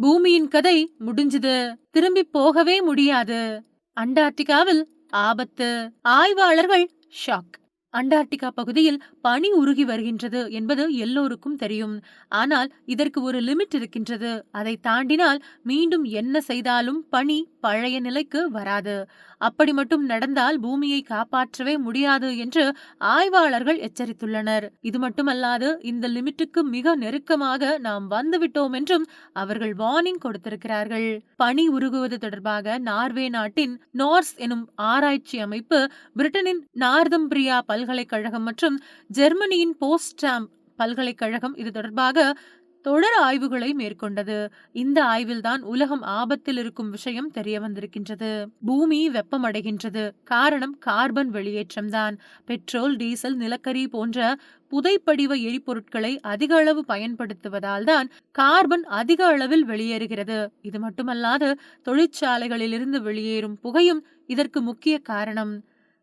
பூமியின் கதை முடிஞ்சது. திரும்பி போகவே முடியாது. அண்டார்டிகாவில் ஆபத்து. ஆய்வாளர்கள் ஷாக். அண்டார்டிகா பகுதியில் பனி உருகி வருகின்றது என்பது எல்லோருக்கும் தெரியும். ஆனால் இதற்கு ஒரு லிமிட் இருக்கின்றது. அதை தாண்டினால் மீண்டும் என்ன செய்தாலும் பனி பழைய நிலைக்கு வராது. அப்படி மட்டும் நடந்தால் பூமியை காப்பாற்றவே முடியாது என்று ஆய்வாளர்கள் எச்சரித்துள்ளனர். இது மட்டுமல்லாது இந்த லிமிட்டுக்கு மிக நெருக்கமாக நாம் வந்துவிட்டோம் என்றும் அவர்கள் வார்னிங் கொடுத்திருக்கிறார்கள். பனி உருகுவது தொடர்பாக நார்வே நாட்டின் நார்ஸ் எனும் ஆராய்ச்சி அமைப்பு பிரிட்டனின் நார்தம்பிரியா பல்கலைக்கழகம் மற்றும் ஜெர்மனியின் போஸ்டாம் பல்கலைக்கழகம் இது தொடர்பாக தொடர் ஆய்வுகளை மேற்கொண்டது. இந்த ஆய்வில்தான் உலகம் ஆபத்தில் இருக்கும் விஷயம் தெரிய வந்திருக்கின்றது. பூமி வெப்பமடைகின்றது காரணம் கார்பன் வெளியேற்றம் தான் பெட்ரோல் டீசல் நிலக்கரி போன்ற புதைப்படிவ எரிபொருட்களை அதிக அளவு பயன்படுத்துவதால் தான் கார்பன் அதிக அளவில் வெளியேறுகிறது. இது மட்டுமல்லாது தொழிற்சாலைகளிலிருந்து வெளியேறும் புகையும் இதற்கு முக்கிய காரணம்.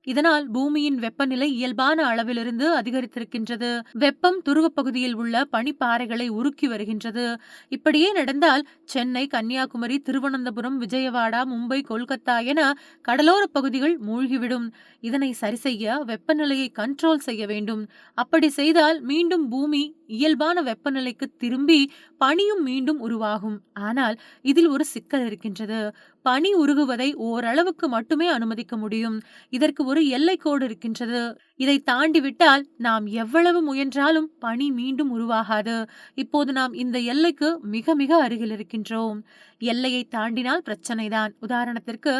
இதனால் பூமியின் வெப்பநிலை இயல்பான அளவிலிருந்து அதிகரித்திருக்கின்றது. வெப்பம் துருவ பகுதியில் உள்ள பனிப்பாறைகளை உருக்கி வருகின்றது. இப்படியே நடந்தால் சென்னை கன்னியாகுமரி திருவனந்தபுரம் விஜயவாடா மும்பை கொல்கத்தா என கடலோர பகுதிகள் மூழ்கிவிடும். இதனை சரி செய்ய வெப்பநிலையை கண்ட்ரோல் செய்ய வேண்டும். அப்படி செய்தால் மீண்டும் பூமி இயல்பான வெப்பநிலைக்கு திரும்பி பனியும் மீண்டும் உருவாகும். ஆனால் இதில் ஒரு சிக்கல் இருக்கின்றது. பனி உருகுவதை ஓரளவுக்கு மட்டுமே அனுமதிக்க முடியும். இதற்கு ஒரு எல்லைக்கோடு இருக்கின்றது. இதை தாண்டி விட்டால் நாம் எவ்வளவு முயன்றாலும் பனி மீண்டும் உருவாகாது. இப்போது நாம் இந்த எல்லைக்கு மிக மிக அருகில் இருக்கின்றோம். எல்லையை தாண்டினால் பிரச்சனைதான். உதாரணத்திற்கு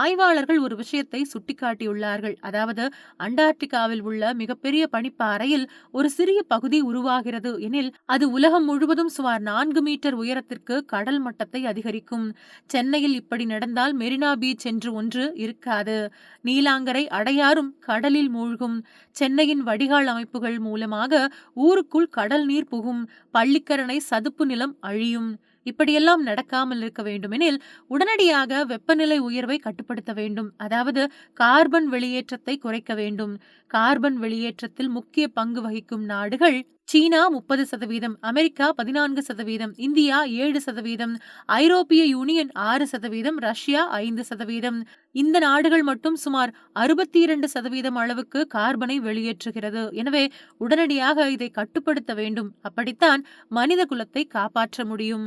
ஆய்வாளர்கள் ஒரு விஷயத்தை சுட்டிக்காட்டியுள்ளார்கள். அதாவது அண்டார்டிகாவில் உள்ள மிகப்பெரிய பனிப்பாறையில் ஒரு சிறிய பகுதி உருவாகிறது எனில் அது உலகம் முழுவதும் சுமார் நான்கு மீட்டர் உயரத்திற்கு கடல் மட்டத்தை அதிகரிக்கும். சென்னையில் இப்படி நடந்தால் மெரினா பீச் என்று ஒன்று இருக்காது. நீலாங்கரை அடையாறும் கடலில் மூழ்கும். சென்னையின் வடிகால் அமைப்புகள் மூலமாக ஊருக்குள் கடல் நீர் புகும். பள்ளிக்கரணை சதுப்பு நிலம் அழியும். இப்படியெல்லாம் நடக்காமல் இருக்க வேண்டுமெனில் உடனடியாக வெப்பநிலை உயர்வை கட்டுப்படுத்த வேண்டும். அதாவது கார்பன் வெளியேற்றத்தை குறைக்க வேண்டும். கார்பன் வெளியேற்றத்தில் முக்கிய பங்கு வகிக்கும் நாடுகள் சீனா முப்பது சதவீதம் அமெரிக்கா பதினான்கு சதவீதம் இந்தியா ஏழு சதவீதம் ஐரோப்பிய யூனியன் ஆறு சதவீதம் ரஷ்யா ஐந்து சதவீதம். இந்த நாடுகள் மட்டும் சுமார் அறுபத்தி இரண்டு சதவீதம் அளவுக்கு கார்பனை வெளியேற்றுகிறது. எனவே உடனடியாக இதை கட்டுப்படுத்த வேண்டும். அப்படித்தான் மனித குலத்தை காப்பாற்ற முடியும்.